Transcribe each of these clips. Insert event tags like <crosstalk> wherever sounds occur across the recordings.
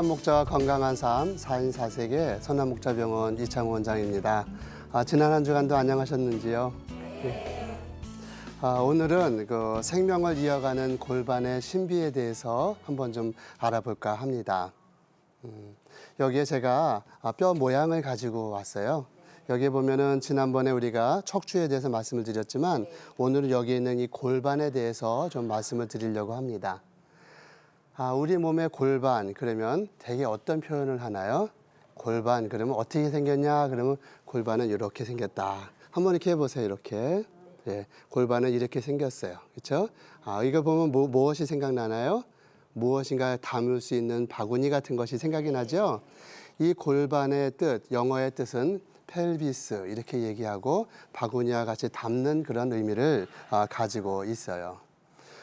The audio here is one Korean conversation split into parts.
선한 목자와 건강한 삶 4인 4세계 선한 목자병원 이창호 원장입니다. 아, 지난 한 주간도 안녕하셨는지요? 네. 아, 오늘은 그 생명을 이어가는 골반의 신비에 대해서 한번 좀 알아볼까 합니다. 음, 여기에 제가 아, 뼈 모양을 가지고 왔어요. 여기 보면은 지난번에 우리가 척추에 대해서 말씀을 드렸지만 오늘은 여기 있는 이 골반에 대해서 좀 말씀을 드리려고 합니다. 아, 우리 몸의 골반 그러면 되게 어떤 표현을 하나요? 골반 그러면 어떻게 생겼냐? 그러면 골반은 이렇게 생겼다. 한번 이렇게 해보세요. 이렇게. 예, 골반은 이렇게 생겼어요. 그렇죠? 아, 이거 보면 뭐, 무엇이 생각나나요? 무엇인가 담을 수 있는 바구니 같은 것이 생각이 나죠? 이 골반의 뜻, 영어의 뜻은 펠비스 이렇게 얘기하고 바구니와 같이 담는 그런 의미를 아, 가지고 있어요.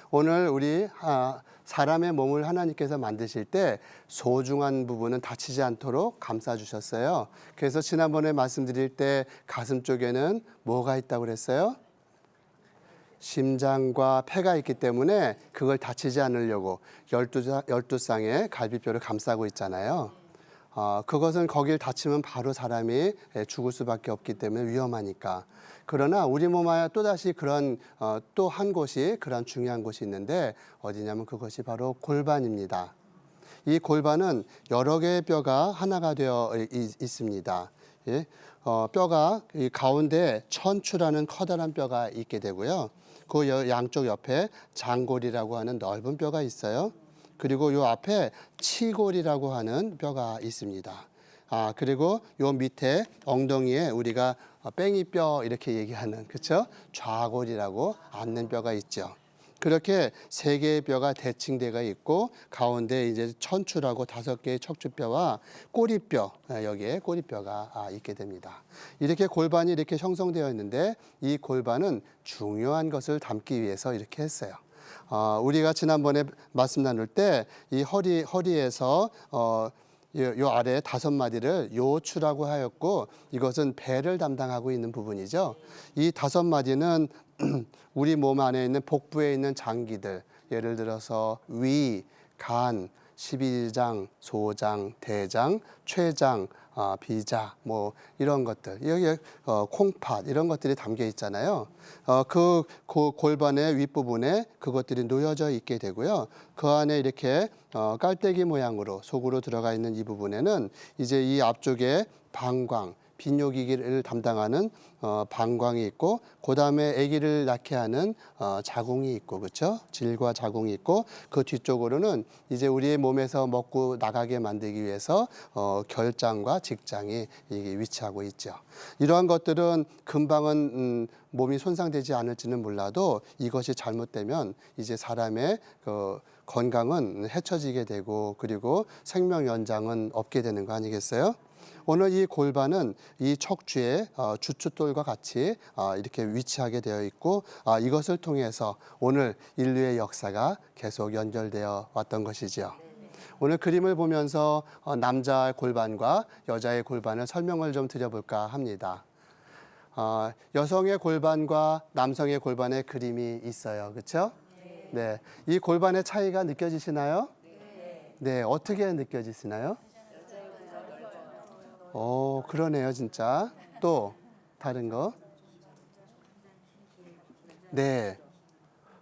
오늘 우리 아, 사람의 몸을 하나님께서 만드실 때 소중한 부분은 다치지 않도록 감싸 주셨어요. 그래서 지난번에 말씀드릴 때 가슴 쪽에는 뭐가 있다고 그랬어요? 심장과 폐가 있기 때문에 그걸 다치지 않으려고 열두 쌍의 갈비뼈를 감싸고 있잖아요. 어, 그것은 거길 다치면 바로 사람이 예, 죽을 수밖에 없기 때문에 위험하니까. 그러나 우리 몸 안에 또다시 그런 어, 또 한 곳이 그런 중요한 곳이 있는데 어디냐면 그것이 바로 골반입니다. 이 골반은 여러 개의 뼈가 하나가 되어 있, 있습니다. 예? 어, 뼈가 이 가운데 천추라는 커다란 뼈가 있게 되고요. 그 여- 양쪽 옆에 장골이라고 하는 넓은 뼈가 있어요. 그리고 요 앞에 치골이라고 하는 뼈가 있습니다. 아 그리고 요 밑에 엉덩이에 우리가 어, 뺑이뼈 이렇게 얘기하는 그렇죠? 좌골이라고 앉는 뼈가 있죠. 그렇게 세 개의 뼈가 대칭되어 있고 가운데 이제 천추라고 다섯 개의 척추뼈와 꼬리뼈 아, 여기에 꼬리뼈가 아, 있게 됩니다. 이렇게 골반이 이렇게 형성되어 있는데 이 골반은 중요한 것을 담기 위해서 이렇게 했어요. 어, 우리가 지난번에 말씀 나눌 때 이 허리 허리에서 어, 요, 요 아래 다섯 마디를 요추라고 하였고 이것은 배를 담당하고 있는 부분이죠. 이 다섯 마디는 <clears throat> 우리 몸 안에 있는 복부에 있는 장기들 예를 들어서 위, 간, 십이장, 소장, 대장, 췌장, 아, 비자 뭐 이런 것들 여기에 어, 콩팥 이런 것들이 담겨 있잖아요. 어, 그 고- 골반의 윗부분에 그것들이 놓여져 있게 되고요. 그 안에 이렇게 어, 깔때기 모양으로 속으로 들어가 있는 이 부분에는 이제 이 앞쪽에 방광 빈뇨기기를 담당하는 어, 방광이 있고 그 다음에 아기를 낳게 하는 어, 자궁이 있고 그렇죠 질과 자궁이 있고 그 뒤쪽으로는 이제 우리의 몸에서 먹고 나가게 만들기 위해서 어, 결장과 직장이 이게 위치하고 있죠 이러한 것들은 금방은 음, 몸이 손상되지 않을지는 몰라도 이것이 잘못되면 이제 사람의 그 건강은 해쳐지게 되고 그리고 생명 연장은 없게 되는 거 아니겠어요? 오늘 이 골반은 이 척추의 어, 주춧돌과 같이 어, 이렇게 위치하게 되어 있고 아, 이것을 통해서 오늘 인류의 역사가 계속 연결되어 왔던 것이지요. 오늘 그림을 보면서 어, 남자의 골반과 여자의 골반을 설명을 좀 드려볼까 합니다. 어, 여성의 골반과 남성의 골반의 그림이 있어요. 그렇죠? 네. 이 골반의 차이가 느껴지시나요? 네. 어떻게 느껴지시나요? 오, 그러네요, 진짜. 또 다른 거? 네.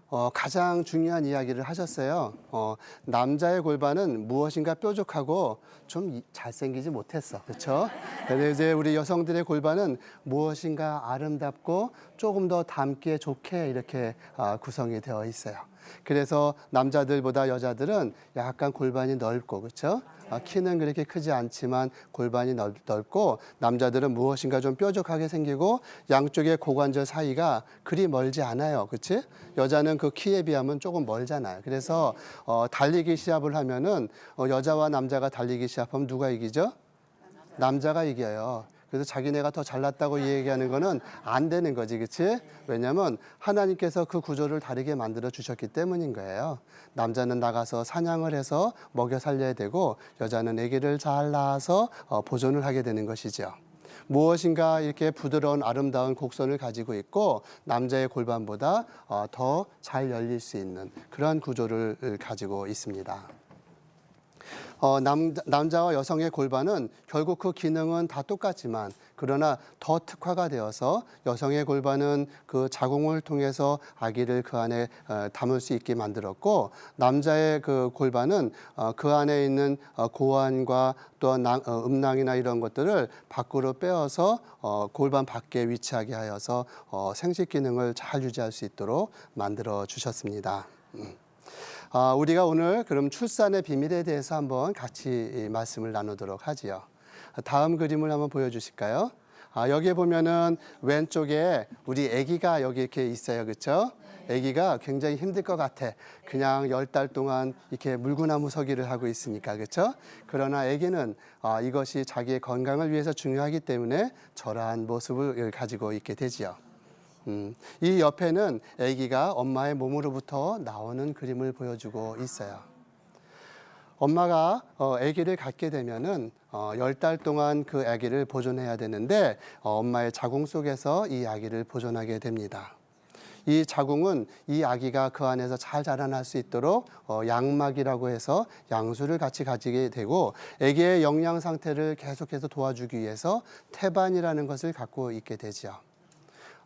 어, 가장 중요한 이야기를 하셨어요. 어, 남자의 골반은 무엇인가 뾰족하고 좀 이- 잘생기지 못했어. 그렇죠? 근데 이제 우리 여성들의 골반은 무엇인가 아름답고 조금 더 담기에 좋게 이렇게 아, 구성이 되어 있어요. 그래서 남자들보다 여자들은 약간 골반이 넓고 그렇죠? 아, 키는 그렇게 크지 않지만 골반이 넓, 넓고 남자들은 무엇인가 좀 뾰족하게 생기고 양쪽의 고관절 사이가 그리 멀지 않아요. 그렇지? 여자는 그 키에 비하면 조금 멀잖아요. 그래서 어, 달리기 시합을 하면은 어, 여자와 남자가 달리기 시합하면 누가 이기죠? 남자가 이겨요. 그래서 자기네가 더 잘났다고 얘기하는 거는 안 되는 거지, 그치? 왜냐면 하나님께서 그 구조를 다르게 만들어 주셨기 때문인 거예요. 남자는 나가서 사냥을 해서 먹여 살려야 되고 여자는 아기를 잘 낳아서 어, 보존을 하게 되는 것이죠. 무엇인가 이렇게 부드러운 아름다운 곡선을 가지고 있고 남자의 골반보다 어, 더잘 열릴 수 있는 그러한 구조를 가지고 있습니다. 어, 남, 남자와 여성의 골반은 결국 그 기능은 다 똑같지만 그러나 더 특화가 되어서 여성의 골반은 그 자궁을 통해서 아기를 그 안에 어, 담을 수 있게 만들었고 남자의 그 골반은 어, 그 안에 있는 어, 고환과 또한 낭- 어, 음낭이나 이런 것들을 밖으로 빼어서 어, 골반 밖에 위치하게 하여서 어, 생식 기능을 잘 유지할 수 있도록 만들어 주셨습니다. 아, 우리가 오늘 그럼 출산의 비밀에 대해서 한번 같이 이 말씀을 나누도록 하지요. 다음 그림을 한번 보여주실까요? 아, 여기에 보면은 왼쪽에 우리 아기가 여기 이렇게 있어요, 그렇죠? 아기가 굉장히 힘들 것 같아. 그냥 열 달 동안 이렇게 물구나무 서기를 하고 있으니까, 그렇죠? 그러나 아기는 아, 이것이 자기의 건강을 위해서 중요하기 때문에 저러한 모습을 가지고 있게 되지요. 음, 이 옆에는 아기가 엄마의 몸으로부터 나오는 그림을 보여주고 있어요. 엄마가 어, 아기를 갖게 되면은 어, 열달 동안 그 아기를 보존해야 되는데 어, 엄마의 자궁 속에서 이 아기를 보존하게 됩니다. 이 자궁은 이 아기가 그 안에서 잘 자라날 수 있도록 어, 양막이라고 해서 양수를 같이 가지게 되고 아기의 영양 상태를 계속해서 도와주기 위해서 태반이라는 것을 갖고 있게 되지요.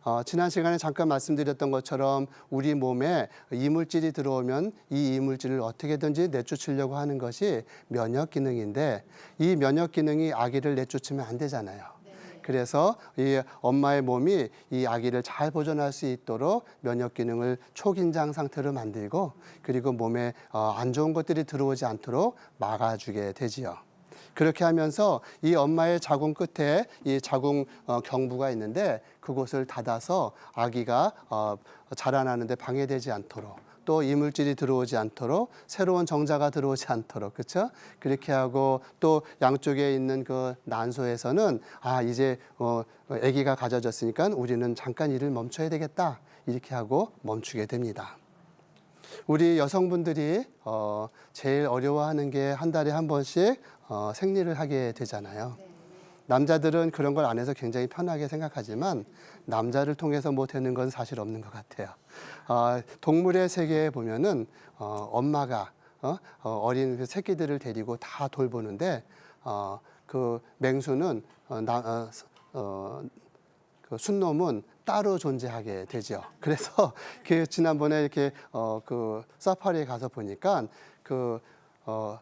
어, 지난 시간에 잠깐 말씀드렸던 것처럼 우리 몸에 이물질이 들어오면 이 이물질을 어떻게든지 내쫓으려고 하는 것이 면역 기능인데 이 면역 기능이 아기를 내쫓으면 안 되잖아요. 그래서 이 엄마의 몸이 이 아기를 잘 보존할 수 있도록 면역 기능을 초긴장 상태로 만들고 그리고 몸에 어, 안 좋은 것들이 들어오지 않도록 막아주게 되지요. 그렇게 하면서 이 엄마의 자궁 끝에 이 자궁 어, 경부가 있는데 그곳을 닫아서 아기가 어, 자라나는데 방해되지 않도록 또 이물질이 들어오지 않도록 새로운 정자가 들어오지 않도록 그렇죠? 그렇게 하고 또 양쪽에 있는 그 난소에서는 아 이제 어, 아기가 가져졌으니까 우리는 잠깐 일을 멈춰야 되겠다 이렇게 하고 멈추게 됩니다. 우리 여성분들이 어, 제일 어려워하는 게 한 달에 한 번씩 어, 생리를 하게 되잖아요. 남자들은 그런 걸 안 해서 굉장히 편하게 생각하지만 남자를 통해서 뭐 되는 건 사실 없는 것 같아요. 어, 동물의 세계에 보면은 어, 엄마가 어, 어, 어린 그 새끼들을 데리고 다 돌보는데 어, 그 맹수는 어, 나, 어, 어, 그 순놈은 따로 존재하게 되죠. <laughs> 그래서 그 지난번에 이렇게 어 그 사파리에 가서 보니까 그 어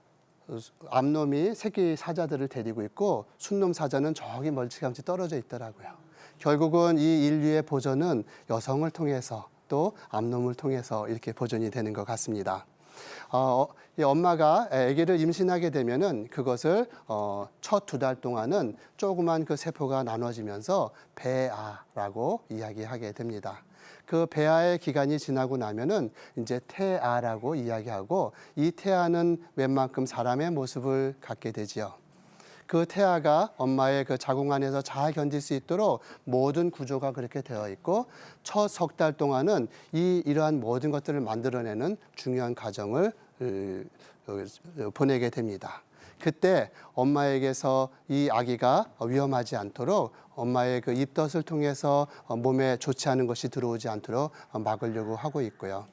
암놈이 새끼 사자들을 데리고 있고 순놈 사자는 저기 멀찌감치 떨어져 있더라고요. 결국은 이 인류의 보존은 여성을 통해서 또 암놈을 통해서 이렇게 보존이 되는 것 같습니다. 어, 이 엄마가 아기를 임신하게 되면은 그것을 어, 첫 두 달 동안은 조그만 그 세포가 나눠지면서 배아라고 이야기하게 됩니다. 그 배아의 기간이 지나고 나면은 이제 태아라고 이야기하고 이 태아는 웬만큼 사람의 모습을 갖게 되지요. 그 태아가 엄마의 그 자궁 안에서 잘 견딜 수 있도록 모든 구조가 그렇게 되어 있고 첫 석 달 동안은 이 이러한 모든 것들을 만들어내는 중요한 과정을 보내게 됩니다. 그때 엄마에게서 이 아기가 위험하지 않도록 엄마의 그 입덧을 통해서 어, 몸에 좋지 않은 것이 들어오지 않도록 어, 막으려고 하고 있고요.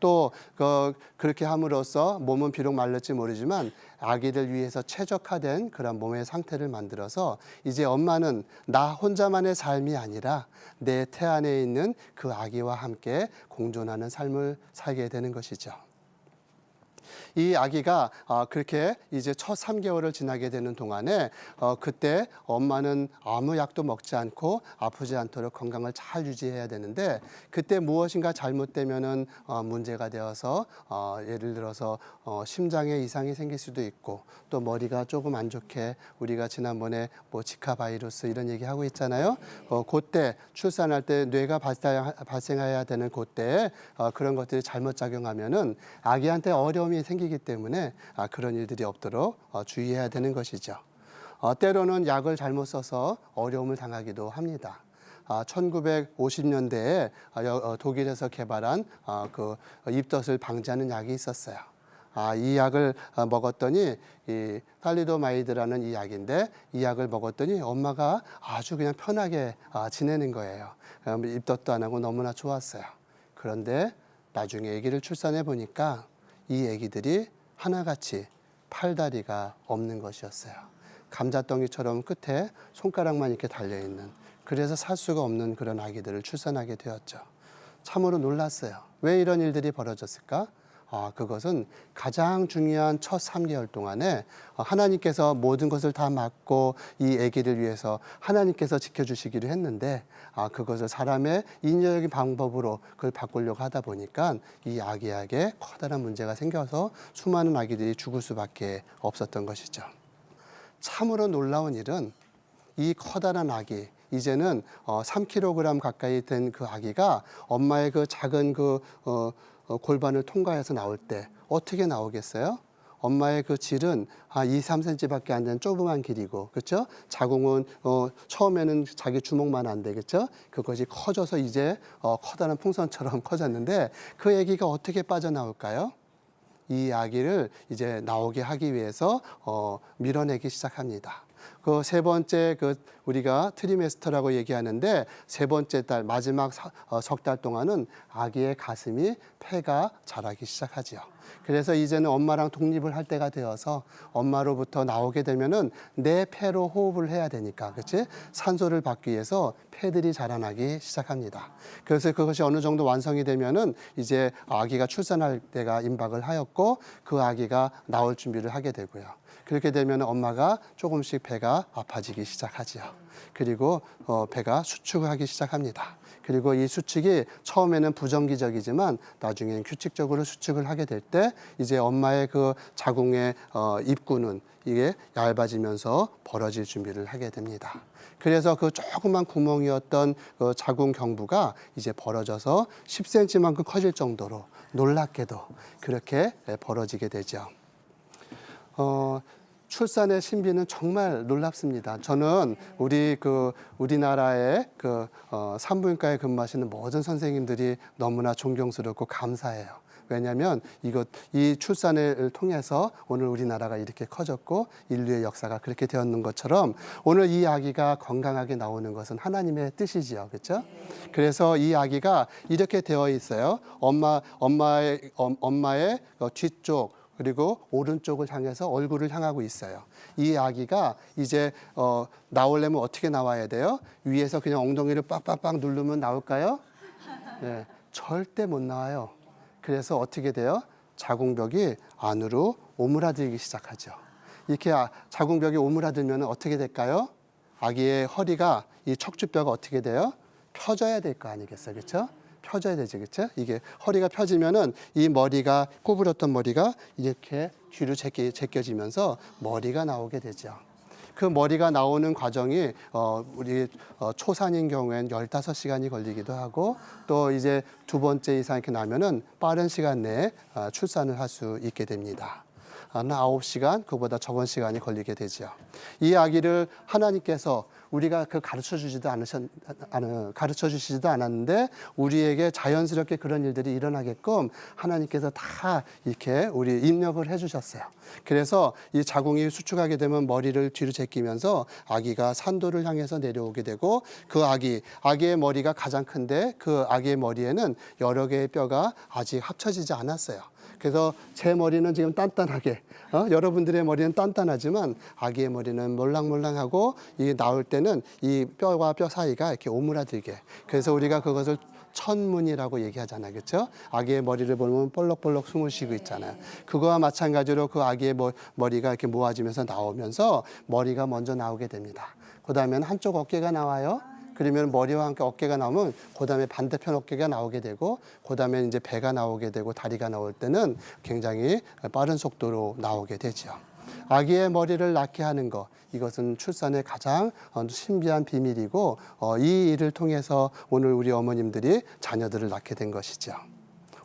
또 그, 그렇게 함으로써 몸은 비록 말랐지 모르지만 아기를 위해서 최적화된 그런 몸의 상태를 만들어서 이제 엄마는 나 혼자만의 삶이 아니라 내 태 안에 있는 그 아기와 함께 공존하는 삶을 살게 되는 것이죠. 이 아기가 아, 그렇게 이제 첫 3개월을 지나게 되는 동안에 어, 그때 엄마는 아무 약도 먹지 않고 아프지 않도록 건강을 잘 유지해야 되는데 그때 무엇인가 잘못되면은 어, 문제가 되어서 어, 예를 들어서 어, 심장에 이상이 생길 수도 있고 또 머리가 조금 안 좋게 우리가 지난번에 뭐 지카 바이러스 이런 얘기 하고 있잖아요. 어, 그때 출산할 때 뇌가 발생, 발생해야 되는 그때 어, 그런 것들이 잘못 작용하면은 아기한테 어려움이 생기기 때문에 아, 그런 일들이 없도록 어, 주의해야 되는 것이죠. 어, 때로는 약을 잘못 써서 어려움을 당하기도 합니다. 아, 1950년대에 어, 독일에서 개발한 어, 그 입덧을 방지하는 약이 있었어요. 아, 이 약을 어, 먹었더니 이 탈리도마이드라는 이 약인데 이 약을 먹었더니 엄마가 아주 그냥 편하게 아, 지내는 거예요. 음, 입덧도 안 하고 너무나 좋았어요. 그런데 나중에 아기를 출산해 보니까 이 아기들이 하나같이 팔다리가 없는 것이었어요. 감자덩이처럼 끝에 손가락만 이렇게 달려 있는 그래서 살 수가 없는 그런 아기들을 출산하게 되었죠. 참으로 놀랐어요. 왜 이런 일들이 벌어졌을까? 아, 그것은 가장 중요한 첫 3개월 동안에 하나님께서 모든 것을 다 맡고 이 아기를 위해서 하나님께서 지켜주시기로 했는데 아, 그것을 사람의 인위적인 방법으로 그걸 바꾸려고 하다 보니까 이 아기에게 커다란 문제가 생겨서 수많은 아기들이 죽을 수밖에 없었던 것이죠. 참으로 놀라운 일은 이 커다란 아기 이제는 어, 3kg 가까이 된 그 아기가 엄마의 그 작은 그 어, 어, 골반을 통과해서 나올 때 어떻게 나오겠어요? 엄마의 그 질은 한 2, 3cm밖에 안 되는 조그만 길이고, 그렇죠? 자궁은 어, 처음에는 자기 주먹만 안 되겠죠? 그것이 커져서 이제 어, 커다란 풍선처럼 <laughs> 커졌는데 그 아기가 어떻게 빠져나올까요? 이 아기를 이제 나오게 하기 위해서 어, 밀어내기 시작합니다. 그 세 번째 그 우리가 트리메스터라고 얘기하는데 세 번째 달 마지막 어, 석달 동안은 아기의 가슴이 폐가 자라기 시작하지요. 그래서 이제는 엄마랑 독립을 할 때가 되어서 엄마로부터 나오게 되면은 내 폐로 호흡을 해야 되니까, 그렇지? 산소를 받기 위해서 폐들이 자라나기 시작합니다. 그래서 그것이 어느 정도 완성이 되면은 이제 아기가 출산할 때가 임박을 하였고 그 아기가 나올 준비를 하게 되고요. 그렇게 되면 엄마가 조금씩 배가 아파지기 시작하지요. 그리고 어, 배가 수축하기 시작합니다. 그리고 이 수축이 처음에는 부정기적이지만 나중에는 규칙적으로 수축을 하게 될 때 이제 엄마의 그 자궁의 어, 입구는 이게 얇아지면서 벌어질 준비를 하게 됩니다. 그래서 그 조그만 구멍이었던 그 자궁 경부가 이제 벌어져서 10cm만큼 커질 정도로 놀랍게도 그렇게 벌어지게 되죠. 어, 출산의 신비는 정말 놀랍습니다. 저는 우리 그 우리나라의 그 어, 산부인과에 근무하시는 모든 선생님들이 너무나 존경스럽고 감사해요. 왜냐하면 이것 이 출산을 통해서 오늘 우리나라가 이렇게 커졌고 인류의 역사가 그렇게 되었는 것처럼 오늘 이 아기가 건강하게 나오는 것은 하나님의 뜻이지요, 그렇죠? 그래서 이 아기가 이렇게 되어 있어요. 엄마 엄마의 엄, 엄마의 어, 뒤쪽 그리고 오른쪽을 향해서 얼굴을 향하고 있어요. 이 아기가 이제 어, 나오려면 어떻게 나와야 돼요? 위에서 그냥 엉덩이를 빡빡빡 누르면 나올까요? 네, 절대 못 나와요. 그래서 어떻게 돼요? 자궁벽이 안으로 오므라들기 시작하죠. 이렇게 아- 자궁벽이 오므라들면 어떻게 될까요? 아기의 허리가 이 척추뼈가 어떻게 돼요? 펴져야 될 거 아니겠어요, 그렇죠? 펴져야 되지, 그렇죠? 이게 허리가 펴지면은 이 머리가 구부렸던 머리가 이렇게 뒤로 제껴, 제껴지면서 머리가 나오게 되죠. 그 머리가 나오는 과정이 어 우리 어 초산인 경우엔 15시간이 걸리기도 하고 또 이제 두 번째 이상 이렇게 나면은 빠른 시간 내에 어, 출산을 할 수 있게 됩니다. 한 9시간 그보다 적은 시간이 걸리게 되죠. 이 아기를 하나님께서 우리가 그 가르쳐 주지도 않으셨 않- 가르쳐 주시지도 않았는데 우리에게 자연스럽게 그런 일들이 일어나게끔 하나님께서 다 이렇게 우리 입력을 해 주셨어요. 그래서 이 자궁이 수축하게 되면 머리를 뒤로 제끼면서 아기가 산도를 향해서 내려오게 되고 그 아기 아기의 머리가 가장 큰데 그 아기의 머리에는 여러 개의 뼈가 아직 합쳐지지 않았어요. 그래서 제 머리는 지금 단단하게 어? 여러분들의 머리는 단단하지만 아기의 머리는 몰랑몰랑하고 이 나올 때는 이 뼈와 뼈 사이가 이렇게 오므라들게 그래서 우리가 그것을 천문이라고 얘기하잖아요. 그렇죠? 아기의 머리를 보면 볼록볼록 숨을 쉬고 있잖아요. 그거와 마찬가지로 그 아기의 머- 머리가 이렇게 모아지면서 나오면서 머리가 먼저 나오게 됩니다. 그 다음에는 한쪽 어깨가 나와요. 그러면 머리와 함께 어깨가 나오면 그다음에 반대편 어깨가 나오게 되고 그다음에 이제 배가 나오게 되고 다리가 나올 때는 굉장히 빠른 속도로 나오게 되죠. 아기의 머리를 낳게 하는 것 이것은 출산의 가장 어, 신비한 비밀이고 어, 이 일을 통해서 오늘 우리 어머님들이 자녀들을 낳게 된 것이죠.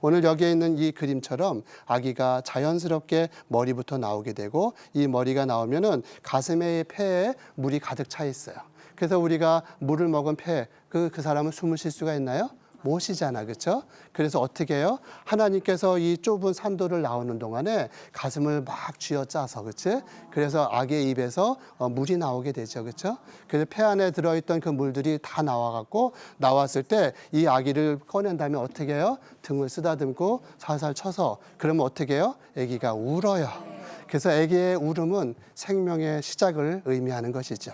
오늘 여기에 있는 이 그림처럼 아기가 자연스럽게 머리부터 나오게 되고 이 머리가 나오면은 가슴에 폐에 물이 가득 차 있어요. 그래서 우리가 물을 먹은 폐, 그, 그 사람은 숨을 쉴 수가 있나요? 못 쉬잖아, 그렇죠? 그래서 어떻게 해요? 하나님께서 이 좁은 산도를 나오는 동안에 가슴을 막 쥐어짜서, 그렇지? 그래서 아기의 입에서 어, 물이 나오게 되죠, 그렇죠? 그래서 폐 안에 들어있던 그 물들이 다 나와갖고 나왔을 때 이 아기를 꺼낸 다음에 어떻게 해요? 등을 쓰다듬고 살살 쳐서 그러면 어떻게 해요? 아기가 울어요. 그래서 아기의 울음은 생명의 시작을 의미하는 것이죠.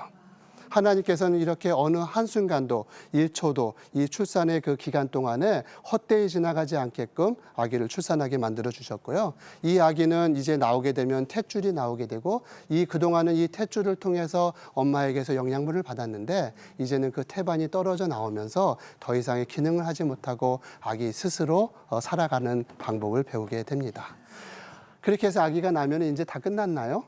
하나님께서는 이렇게 어느 한순간도 1초도 이 출산의 그 기간 동안에 헛되이 지나가지 않게끔 아기를 출산하게 만들어 주셨고요. 이 아기는 이제 나오게 되면 탯줄이 나오게 되고 이 그동안은 이 탯줄을 통해서 엄마에게서 영양분을 받았는데 이제는 그 태반이 떨어져 나오면서 더 이상의 기능을 하지 못하고 아기 스스로 어, 살아가는 방법을 배우게 됩니다. 그렇게 해서 아기가 나면 이제 다 끝났나요?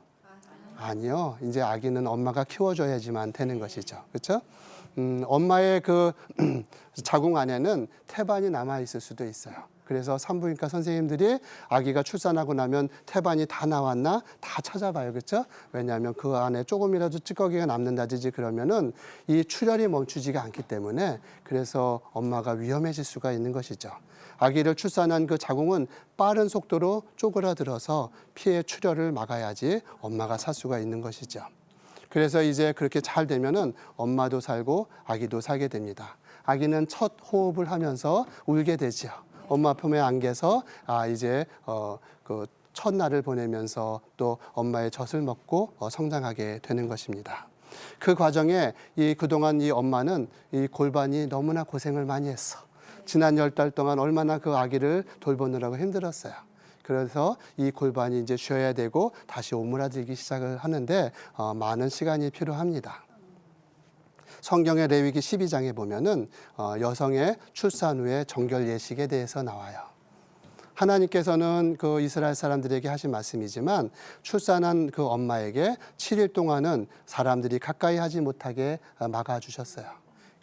아니요. 이제 아기는 엄마가 키워줘야지만 되는 것이죠. 그렇죠? 음, 엄마의 그 <clears throat> 자궁 안에는 태반이 남아 있을 수도 있어요. 그래서 산부인과 선생님들이 아기가 출산하고 나면 태반이 다 나왔나 다 찾아봐요. 그렇죠? 왜냐하면 그 안에 조금이라도 찌꺼기가 남는다든지 그러면은 이 출혈이 멈추지가 않기 때문에 그래서 엄마가 위험해질 수가 있는 것이죠. 아기를 출산한 그 자궁은 빠른 속도로 쪼그라들어서 피해 출혈을 막아야지 엄마가 살 수가 있는 것이죠. 그래서 이제 그렇게 잘 되면은 엄마도 살고 아기도 살게 됩니다. 아기는 첫 호흡을 하면서 울게 되죠. 엄마 품에 안겨서 아 이제 어그 첫날을 보내면서 또 엄마의 젖을 먹고 어, 성장하게 되는 것입니다. 그 과정에 이 그동안 이 엄마는 이 골반이 너무나 고생을 많이 했어. 지난 열 달 동안 얼마나 그 아기를 돌보느라고 힘들었어요. 그래서 이 골반이 이제 쉬어야 되고 다시 오므라들기 시작을 하는데 어, 많은 시간이 필요합니다. 성경의 레위기 12장에 보면은 어, 여성의 출산 후의 정결 예식에 대해서 나와요. 하나님께서는 그 이스라엘 사람들에게 하신 말씀이지만 출산한 그 엄마에게 7일 동안은 사람들이 가까이 하지 못하게 어, 막아 주셨어요.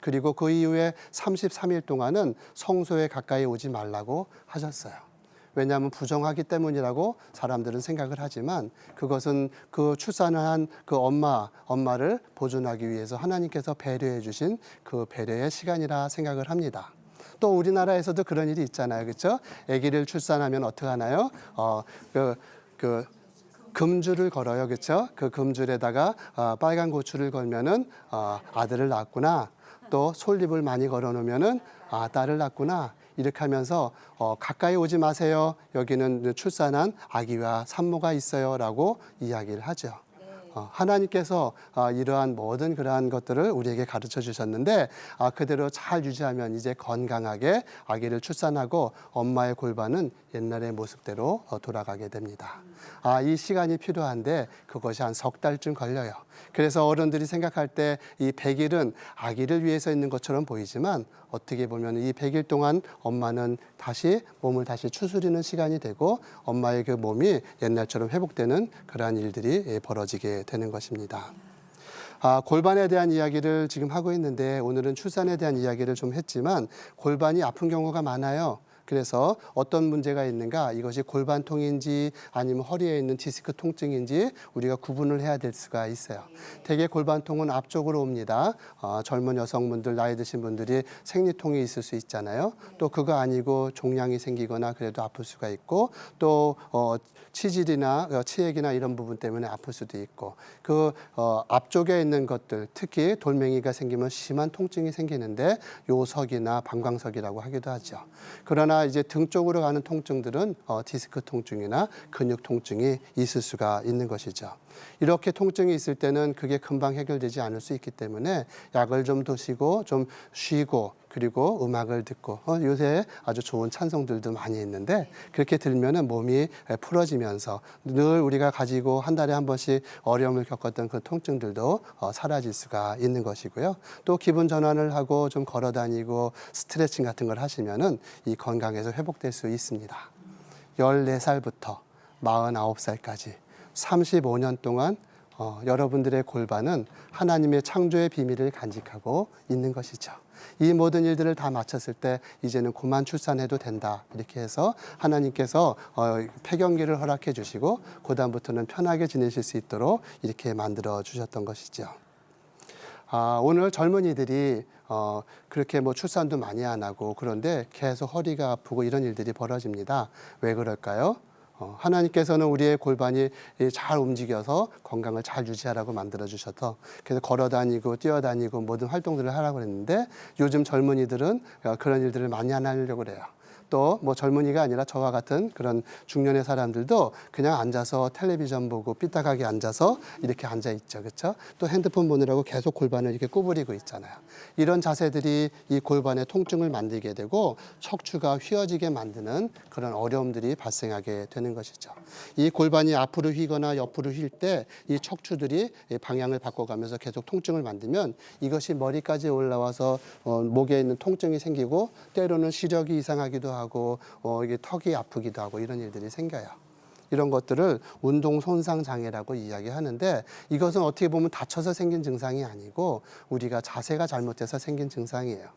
그리고 그 이후에 33일 동안은 성소에 가까이 오지 말라고 하셨어요. 왜냐하면 부정하기 때문이라고 사람들은 생각을 하지만 그것은 그 출산을 한 그 엄마, 엄마를 보존하기 위해서 하나님께서 배려해 주신 그 배려의 시간이라 생각을 합니다. 또 우리나라에서도 그런 일이 있잖아요. 그렇죠? 아기를 출산하면 어떻게 하나요? 어, 그, 그 금줄을 걸어요. 그렇죠? 그 금줄에다가 어, 빨간 고추를 걸면은 어, 아들을 낳았구나. 또 솔잎을 많이 걸어 놓으면은 아, 딸을 낳았구나. 이렇게 하면서 어, 가까이 오지 마세요. 여기는 출산한 아기와 산모가 있어요라고 이야기를 하죠. 어, 하나님께서 어, 이러한 모든 그러한 것들을 우리에게 가르쳐 주셨는데 아, 그대로 잘 유지하면 이제 건강하게 아기를 출산하고 엄마의 골반은 옛날의 모습대로 어, 돌아가게 됩니다. 아, 이 시간이 필요한데 그것이 한 석 달쯤 걸려요. 그래서 어른들이 생각할 때 이 100일은 아기를 위해서 있는 것처럼 보이지만 어떻게 보면 이 100일 동안 엄마는 다시 몸을 다시 추스리는 시간이 되고 엄마의 그 몸이 옛날처럼 회복되는 그러한 일들이 예, 벌어지게 되는 것입니다. 아, 골반에 대한 이야기를 지금 하고 있는데 오늘은 출산에 대한 이야기를 좀 했지만 골반이 아픈 경우가 많아요. 그래서 어떤 문제가 있는가 이것이 골반통인지 아니면 허리에 있는 디스크 통증인지 우리가 구분을 해야 될 수가 있어요. 대개 골반통은 앞쪽으로 옵니다. 어, 젊은 여성분들 나이 드신 분들이 생리통이 있을 수 있잖아요. 또 그거 아니고 종양이 생기거나 그래도 아플 수가 있고 또 어, 치질이나 어, 치액이나 이런 부분 때문에 아플 수도 있고 그 어, 앞쪽에 있는 것들 특히 돌멩이가 생기면 심한 통증이 생기는데 요석이나 방광석이라고 하기도 하죠. 그러나 이제 등 쪽으로 가는 통증들은 어, 디스크 통증이나 근육 통증이 있을 수가 있는 것이죠. 이렇게 통증이 있을 때는 그게 금방 해결되지 않을 수 있기 때문에 약을 좀 드시고 좀 쉬고 그리고 음악을 듣고 어, 요새 아주 좋은 찬송들도 많이 있는데 그렇게 들면은 몸이 풀어지면서 늘 우리가 가지고 한 달에 한 번씩 어려움을 겪었던 그 통증들도 어, 사라질 수가 있는 것이고요. 또 기분 전환을 하고 좀 걸어 다니고 스트레칭 같은 걸 하시면은 이 건강에서 회복될 수 있습니다. 14살부터 49살까지 35년 동안 어, 여러분들의 골반은 하나님의 창조의 비밀을 간직하고 있는 것이죠. 이 모든 일들을 다 마쳤을 때 이제는 그만 출산해도 된다 이렇게 해서 하나님께서 어, 폐경기를 허락해 주시고 그 다음부터는 편하게 지내실 수 있도록 이렇게 만들어 주셨던 것이죠. 아, 오늘 젊은이들이 어, 그렇게 뭐 출산도 많이 안 하고 그런데 계속 허리가 아프고 이런 일들이 벌어집니다. 왜 그럴까요? 어, 하나님께서는 우리의 골반이 이잘 움직여서 건강을 잘 유지하라고 만들어 주셔서 그래서 걸어 다니고 뛰어 다니고 모든 활동들을 하라고 그랬는데 요즘 젊은이들은 어, 그런 일들을 많이 안 하려고 그래요. 또 뭐 젊은이가 아니라 저와 같은 그런 중년의 사람들도 그냥 앉아서 텔레비전 보고 삐딱하게 앉아서 이렇게 앉아 있죠. 그렇죠? 또 핸드폰 보느라고 계속 골반을 이렇게 구부리고 있잖아요. 이런 자세들이 이 골반의 통증을 만들게 되고 척추가 휘어지게 만드는 그런 어려움들이 발생하게 되는 것이죠. 이 골반이 앞으로 휘거나 옆으로 휠 때 이 척추들이 이 방향을 바꿔가면서 계속 통증을 만들면 이것이 머리까지 올라와서 어, 목에 있는 통증이 생기고 때로는 시력이 이상하기도 하고 어, 이게 턱이 아프기도 하고 이런 일들이 생겨요. 이런 것들을 운동 손상 장애라고 이야기하는데 이것은 어떻게 보면 다쳐서 생긴 증상이 아니고 우리가 자세가 잘못돼서 생긴 증상이에요.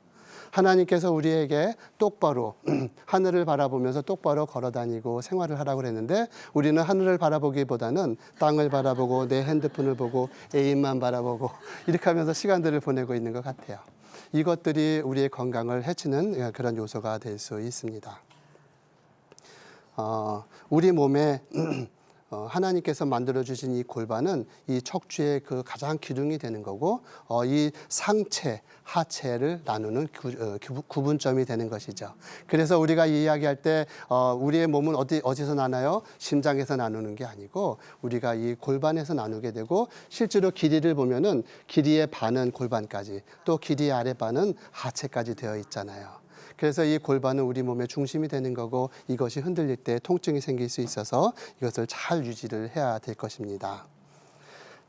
하나님께서 우리에게 똑바로 <clears throat> 하늘을 바라보면서 똑바로 걸어 다니고 생활을 하라고 그랬는데 우리는 하늘을 바라보기보다는 땅을 바라보고 내 핸드폰을 보고 애인만 바라보고 <laughs> 이렇게 하면서 시간들을 보내고 있는 것 같아요. 이것들이 우리의 건강을 해치는 그런 요소가 될 수 있습니다. 어, 우리 몸에 어, <clears throat> 하나님께서 만들어 주신 이 골반은 이 척추의 그 가장 기둥이 되는 거고 어, 이 상체, 하체를 나누는 구, 어, 구- 구분점이 되는 것이죠. 그래서 우리가 이야기할 때 어, 우리의 몸은 어디 어디서 나나요? 심장에서 나누는 게 아니고 우리가 이 골반에서 나누게 되고 실제로 길이를 보면은 길이의 반은 골반까지 또 길이의 아래 반은 하체까지 되어 있잖아요. 그래서 이 골반은 우리 몸의 중심이 되는 거고 이것이 흔들릴 때 통증이 생길 수 있어서 이것을 잘 유지를 해야 될 것입니다.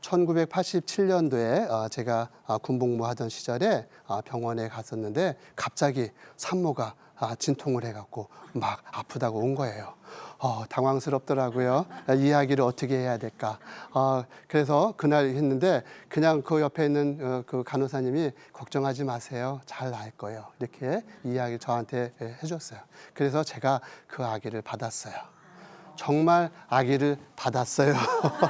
1987년도에 어, 제가 아, 군복무하던 시절에 아, 병원에 갔었는데 갑자기 산모가 아, 진통을 해갖고 막 아프다고 온 거예요. 어, 당황스럽더라고요. 아, 이 이야기를 어떻게 해야 될까. 어, 그래서 그날 했는데 그냥 그 옆에 있는 어, 그 간호사님이 걱정하지 마세요. 잘 나을 거예요. 이렇게 이야기 저한테 예, 해줬어요. 그래서 제가 그 아기를 받았어요. 정말 아기를 받았어요.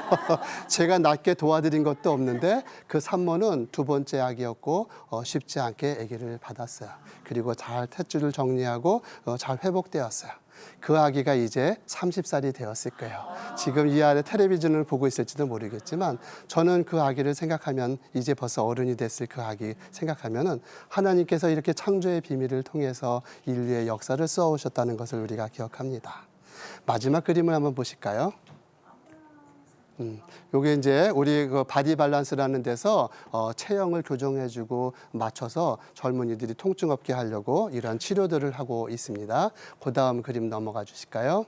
<laughs> 제가 낫게 도와드린 것도 없는데 그 산모는 두 번째 아기였고 어, 쉽지 않게 아기를 받았어요. 그리고 잘 탯줄을 정리하고 어, 잘 회복되었어요. 그 아기가 이제 30살이 되었을 거예요. 지금 이 아래 텔레비전을 보고 있을지도 모르겠지만 저는 그 아기를 생각하면 이제 벌써 어른이 됐을 그 아기 생각하면은 하나님께서 이렇게 창조의 비밀을 통해서 인류의 역사를 써 오셨다는 것을 우리가 기억합니다. 마지막 그림을 한번 보실까요? 음, 요게 이제 우리 그 바디 밸런스라는 데서 어, 체형을 교정해주고 맞춰서 젊은이들이 통증 없게 하려고 이런 치료들을 하고 있습니다. 그 다음 그림 넘어가 주실까요?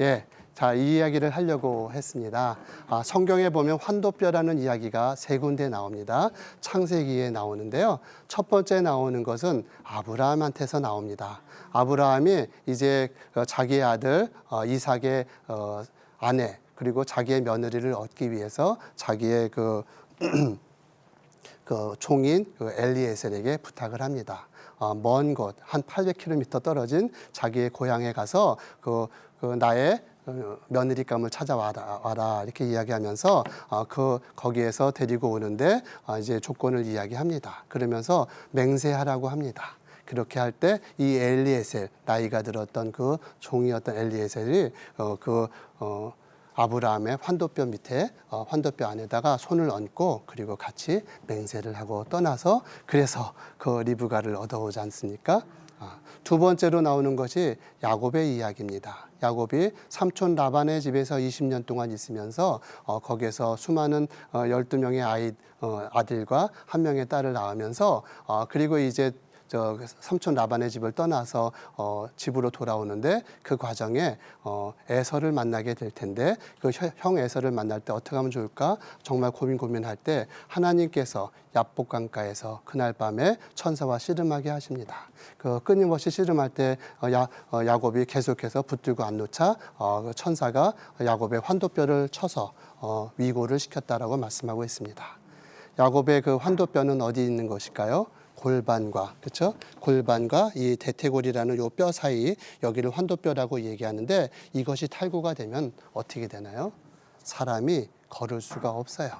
예. 자, 이 이야기를 하려고 했습니다. 아, 성경에 보면 환도뼈라는 이야기가 세 군데 나옵니다. 창세기에 나오는데요. 첫 번째 나오는 것은 아브라함한테서 나옵니다. 아브라함이 이제 어, 자기의 아들 어, 이삭의 어, 아내 그리고 자기의 며느리를 얻기 위해서 자기의 그, <clears throat> 그 총인 그 엘리에셀에게 부탁을 합니다. 어, 먼 곳, 한 800km 떨어진 자기의 고향에 가서 그, 그 나의 어, 며느리감을 찾아와라 와라 이렇게 이야기하면서 어, 그 거기에서 데리고 오는데 어, 이제 조건을 이야기합니다. 그러면서 맹세하라고 합니다. 그렇게 할 때 이 엘리에셀 나이가 들었던 그 종이었던 엘리에셀이 어, 그 어, 아브라함의 환도뼈 밑에 어, 환도뼈 안에다가 손을 얹고 그리고 같이 맹세를 하고 떠나서 그래서 그 리브가를 얻어오지 않습니까? 아, 두 번째로 나오는 것이 야곱의 이야기입니다. 야곱이 삼촌 라반의 집에서 20년 동안 있으면서 어, 거기에서 수많은 어, 12명의 아이, 어, 아들과 한 명의 딸을 낳으면서 어, 그리고 이제 저 삼촌 라반의 집을 떠나서 어, 집으로 돌아오는데 그 과정에 어, 에서를 만나게 될 텐데 그 형 에서를 만날 때 어떻게 하면 좋을까 정말 고민 고민할 때 하나님께서 야복강가에서 그날 밤에 천사와 씨름하게 하십니다. 그 끊임없이 씨름할 때 어, 야, 어, 야곱이 계속해서 붙들고 안 놓자 어, 그 천사가 야곱의 환도뼈를 쳐서 어, 위고를 시켰다라고 말씀하고 있습니다. 야곱의 그 환도뼈는 어디 있는 것일까요? 골반과 그렇죠? 골반과 이 대퇴골이라는 요 뼈 사이 여기를 환도뼈라고 얘기하는데 이것이 탈구가 되면 어떻게 되나요? 사람이 걸을 수가 없어요.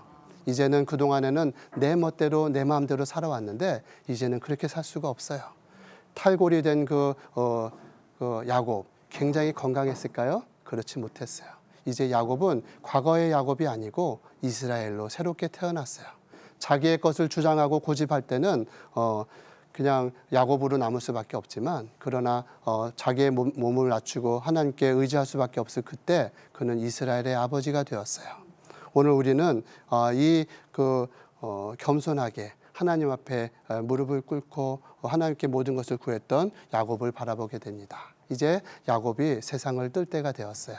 이제는 그 동안에는 내 멋대로 내 마음대로 살아왔는데 이제는 그렇게 살 수가 없어요. 탈골이 된그 어, 그 야곱 굉장히 건강했을까요? 그렇지 못했어요. 이제 야곱은 과거의 야곱이 아니고 이스라엘로 새롭게 태어났어요. 자기의 것을 주장하고 고집할 때는 어, 그냥 야곱으로 남을 수밖에 없지만 그러나 어, 자기의 몸, 몸을 낮추고 하나님께 의지할 수밖에 없을 그때 그는 이스라엘의 아버지가 되었어요. 오늘 우리는 어, 이그 어, 겸손하게 하나님 앞에 어, 무릎을 꿇고 어, 하나님께 모든 것을 구했던 야곱을 바라보게 됩니다. 이제 야곱이 세상을 뜰 때가 되었어요.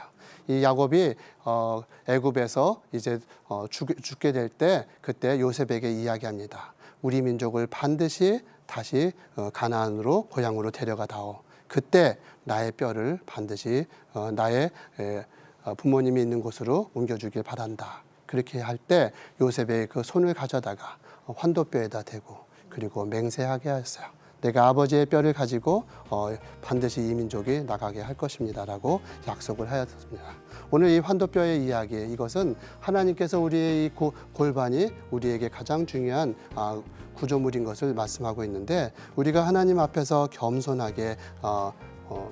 이 야곱이 어, 애굽에서 이제 어, 죽, 죽게 될 때 그때 요셉에게 이야기합니다. 우리 민족을 반드시 다시 어, 가나안으로 고향으로 데려가다오. 그때 나의 뼈를 반드시 어, 나의 에, 어, 부모님이 있는 곳으로 옮겨주길 바란다. 그렇게 할 때 요셉의 그 손을 가져다가 어, 환도뼈에다 대고 그리고 맹세하게 하였어요. 내가 아버지의 뼈를 가지고 어, 반드시 이 민족이 나가게 할 것입니다라고 약속을 하였습니다. 오늘 이 환도뼈의 이야기 이것은 하나님께서 우리의 이 고- 골반이 우리에게 가장 중요한 아, 구조물인 것을 말씀하고 있는데 우리가 하나님 앞에서 겸손하게 어, 어,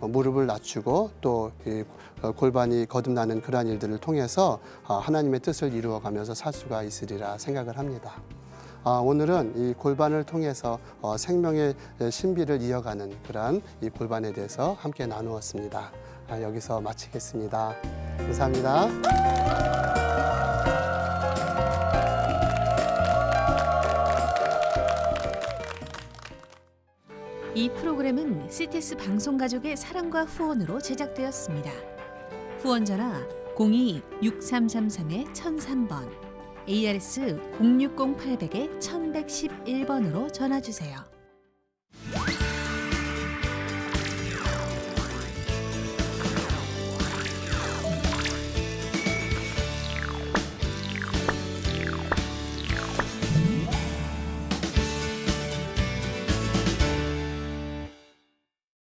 어, 무릎을 낮추고 또이 골반이 거듭나는 그러한 일들을 통해서 어, 하나님의 뜻을 이루어가면서 살 수가 있으리라 생각을 합니다. 아, 오늘은 이 골반을 통해서 어, 생명의 신비를 이어가는 그러한 이 골반에 대해서 함께 나누었습니다. 아, 여기서 마치겠습니다. 감사합니다. 이 프로그램은 CTS 방송 가족의 사랑과 후원으로 제작되었습니다. 후원 전화 02-6333-1003번, ARS 060-800-1111번으로 전화 주세요.